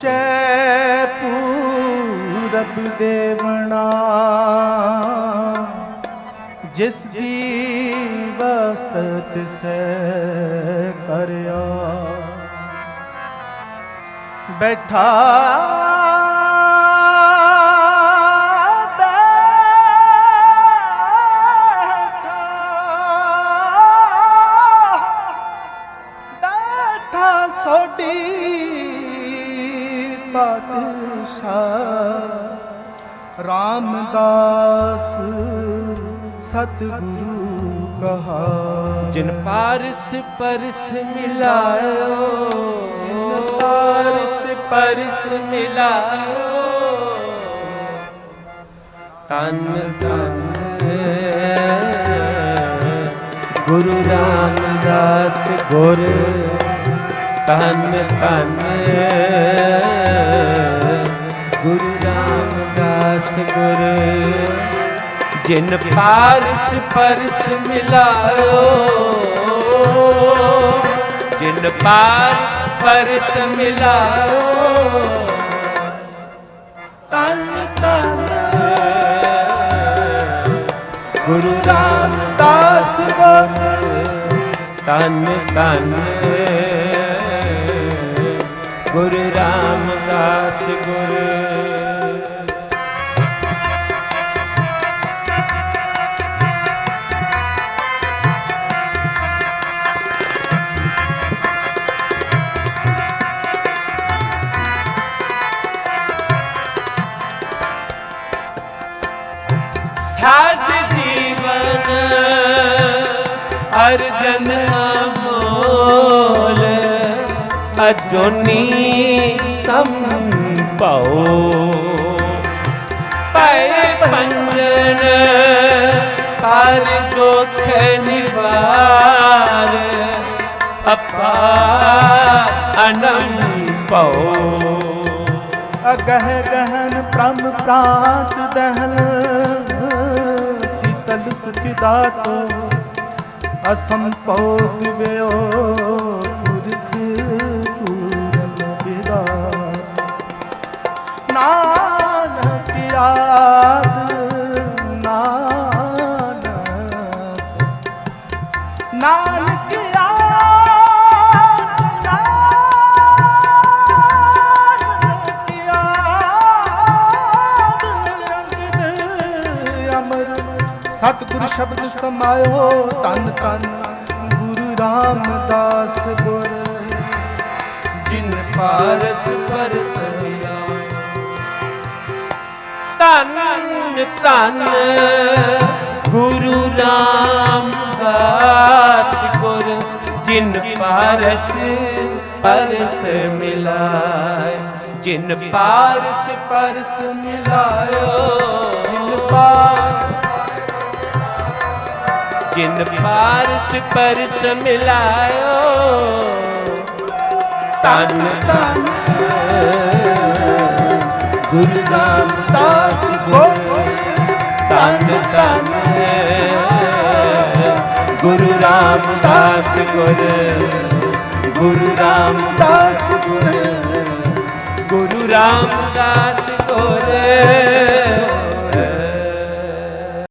ਚੈ ਪੂਰਬ ਦੇਵਣਾ ਜਿਸ ਦੀ ਵਸਤ ਤਿਸੈ ਕਰਿਆ। ਬੈਠਾ ਪਾਤਸ਼ਾਹ ਰਾਮਦਾਸ ਸਤਿਗੁਰੂ ਕਹਾ। ਜਿਨ ਪਾਰਸ ਪਰਸ ਮਿਲਾਇਓ ਜਿਨ ਪਾਰਸ ਪਰਸ ਮਿਲਾਇਓ। ਤਨ ਤਨ ਗੁਰੂ ਰਾਮਦਾਸ ਗੁਰ ਤਨ ਤਨ ਰਾਮਦਾਸ ਗੁਰ, ਜਿਨ ਪਾਰਸ ਪਰਸ ਮਿਲਾਇਓ। ਜਿਨ ਪਾਰਸ ਪਰਸ ਮਿਲਾਇਓ। ਤਨ ਤਨ ਗੁਰੂ ਰਾਮਦਾਸ ਗੁਰ। ਤਨ ਤਨ ਗੁਰੂ ਰਾਮਦਾਸ ਗੁਰ। ਸਾਧ ਜੀਵਨ, ਅਰਜਨ ਅਮੋਲ, ਅਜੋਨੀ ਸੰਭਉ ਪੈ ਪੰਜਨ ਪਰ ਦੁਖ ਨਿਵਾਰ, ਅਪਾ ਅਨੰਭਉ ਅਗਹ ਗਹਨ ਪ੍ਰਮ ਪ੍ਰਾਤ ਦਹਲ ਸੀਤਲ ਸੁਖ ਦਾਤੋ ਅਸੰਭਉ ਦਿਵਿਓ ਪੁਰਖ ਪੂਰਨ ਵਿਦਾਤ ਨਾਨਕ ਯਾਦ ਨਾਨਕ ਨਾਨਕ ਸਤਿਗੁਰ ਸ਼ਬਦ ਸਮਾਇਓ ਤਨ ਤਨ, ਗੁਰੂ ਰਾਮਦਾਸ ਗੁਰ। ਜਿਨ ਪਾਰਸ ਪਰਸ ਧੰਨ ਧੰਨ ਗੁਰੂ ਰਾਮਦਾਸ ਗੁਰ, ਜਿਨ ਪਾਰਸ ਪਰਸ ਮਿਲਾਏ ਜਿਨ ਪਾਰਸ ਪਰਸ ਮਿਲਾਇਓ, ਜਿਨ ਪਾਰਸ ਜਿਨ ਪਾਰਸ ਪਰਸ ਮਿਲਾਇਓ। ਤਨ ਤਨ ਗੁਰੂ ਰਾਮਦਾਸ ਗੁਰ ਤਨ ਤਨ ਗੁਰੂ ਰਾਮਦਾਸ ਗੁਰ ਗੁਰੂ ਰਾਮਦਾਸ ਗੁਰ ਗੁਰੂ ਰਾਮਦਾਸ